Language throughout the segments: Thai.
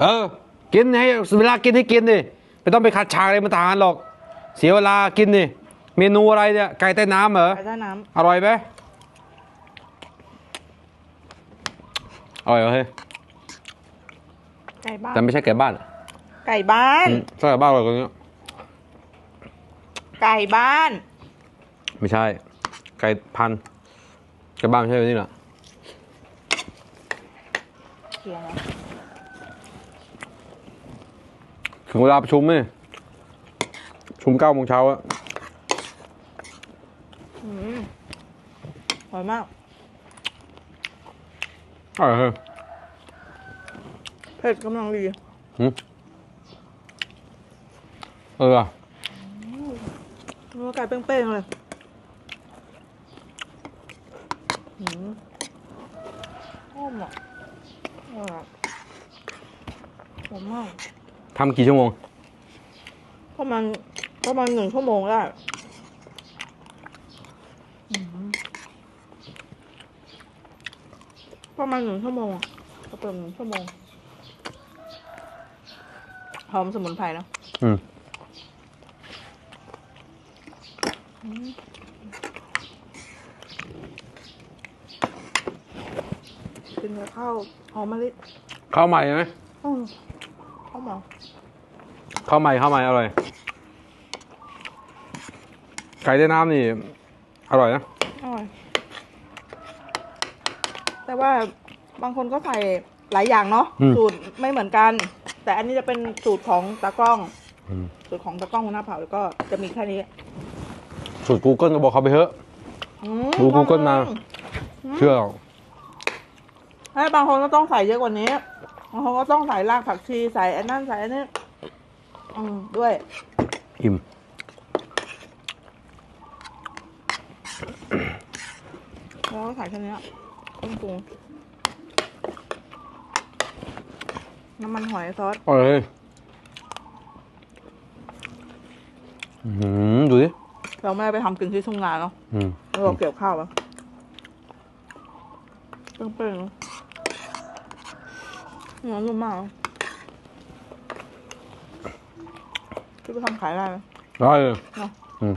เออ กินให้เวลากินให้กินดิไม่ต้องไปขัดฉากอะไรมันทหารหรอก เสียเวลากินดิเมนูอะไรเนี่ยไก่ใต้น้ำเหรอไก่ใต้น้อร่อยไหมอร่อยเหรอเฮ้ยำไก่บ้านแต่ไม่ใช่ไก่บ้าน ไก่บ้านอืมใช่ไก่บ้านอร่อยกว่านี้ไก่บ้าน ไม่ใช่ ไก่พันธุ์ไก่บ้านไม่ใช่แบบนี้เหรอเสียงนะ ถึงเวลาประชุมนี่ประชุมเก้าโมงเช้าอะอืมอร่อยมาก อร่อยเฮ้ยเผ็ดกำลังดี หืมเออ เนื้อไก่เป้งๆเลยอืมหอมอะอร่อยอะหอมมาก ทำกี่ชั่วโมง ประมาณประมาณหนึ่งชั่วโมงได้อืมประมาณหนึ่งชั่วโมงอะก็เป็นหนึ่งชั่วโมงหอมสมุนไพรเนอะอืมกินกับข้าวหอมมะลิข้าวใหม่ไหมอืม ข้าวหมอข้าวใหม่ข้าวใหม่อร่อย ไก่ใต้น้ำนี่ อร่อยนะ อร่อย แต่ว่าบางคนก็ใส่หลายอย่างเนาะ อืม สูตรไม่เหมือนกัน แต่อันนี้จะเป็นสูตรของตากล้อง อืมสูตรของตากล้องหัวหน้าเผ่าแล้วก็จะมีแค่นี้สูตร Google ก็บอกเขาไปเถอะ อืมดู Google มา เชื่อเราให้บางคนก็ต้องใส่เยอะกว่านี้ บางคนก็ต้องใส่รากผักชีใส่อันนั้นใส่อันนี้อืมด้วย อิ่ม แล้วก็ใส่แค่นี้เครื่องปรุงน้ำมันหอยซอส อร่อยเลยอืมดูดิเราไม่ได้ไปทำกินที่ทุ่งนาเนาะอืม เราเกี่ยวข้าวอะเปรี้ยวๆเนอะเนื้อนุ่มมากอะที่ไปทำขายได้ไหมอร่อ ยเลยเนาะอืม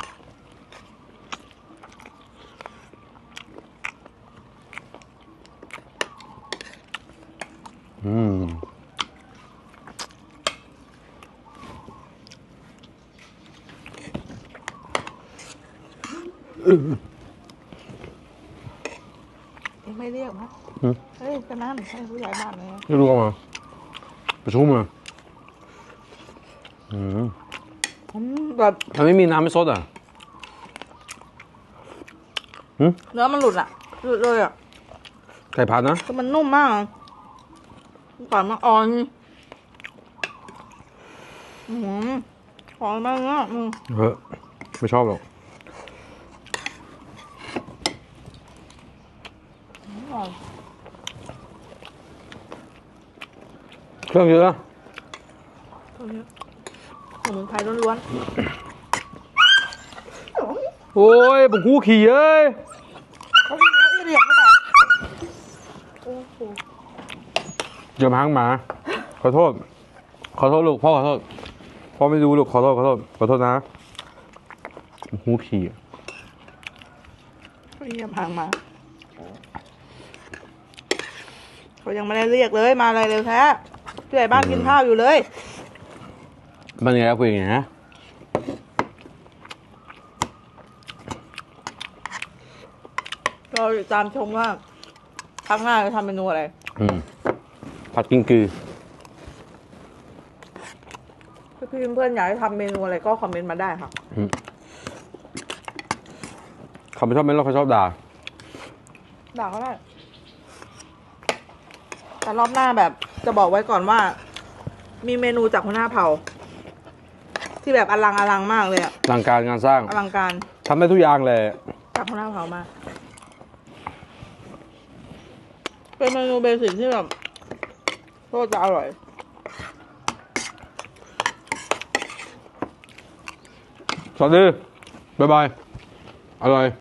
อืมเอง ไม่เรียกมั้ยอืม เฮ้ยก็นั่นให้ผู้ใหญ่บ้านเลยนะไม่รู้เอามาประชุมมาอืมอืมแบบทำไมไม่มีน้ำไม่ซดอะ เนื้อมันหลุดอะหลุดเลยอะไก่พันธุ์นะ คือมันนุ่มมากอะก่อนมาอ่อนอืมหอมมากเนาะอืมเออไม่ชอบหรอก ร่อย เครื่องเยอะนะตัวนี้สมุนไพรล้วนโอ้ยผมคู่ขี่เอ้ยๆเขาเขาอีเรียกหรือเปล่าโอ้โหเดี๋ยวมาหางหมา ขอโทษ ขอโทษลูกพ่อขอโทษพ่อไม่รู้ลูกขอโทษขอโทษขอโทษนะผมคู่ขี่เขาเรียกหางมา เขายังไม่ได้เรียกเลยมาอะไรเร็วแท้ผู้ใหญ่บ้านกินข้าวอยู่เลย มันยังไงคุยอย่างไงนะเราติดตามชมว่าครั้งหน้าจะทำเมนูอะไร อืมผัดกิ้งกือถ้าพี่เพื่อนๆอยากให้ทำเมนูอะไรก็คอมเมนต์มาได้ค่ะเขาไม่ชอบเม้นเราเขาชอบด่าด่าก็ได้ แต่รอบหน้าแบบจะบอกไว้ก่อนว่า มีเมนูจากหัวหน้าเผ่า ที่แบบอลังอลังมากเลยอะหลังการงานสร้างอลังการทำได้ทุกอย่างเลย จากหัวหน้าเผ่ามา เป็นเมนูเบสิกที่แบบโคตรจะอร่อย สวัสดี บ๊ายบาย อร่อย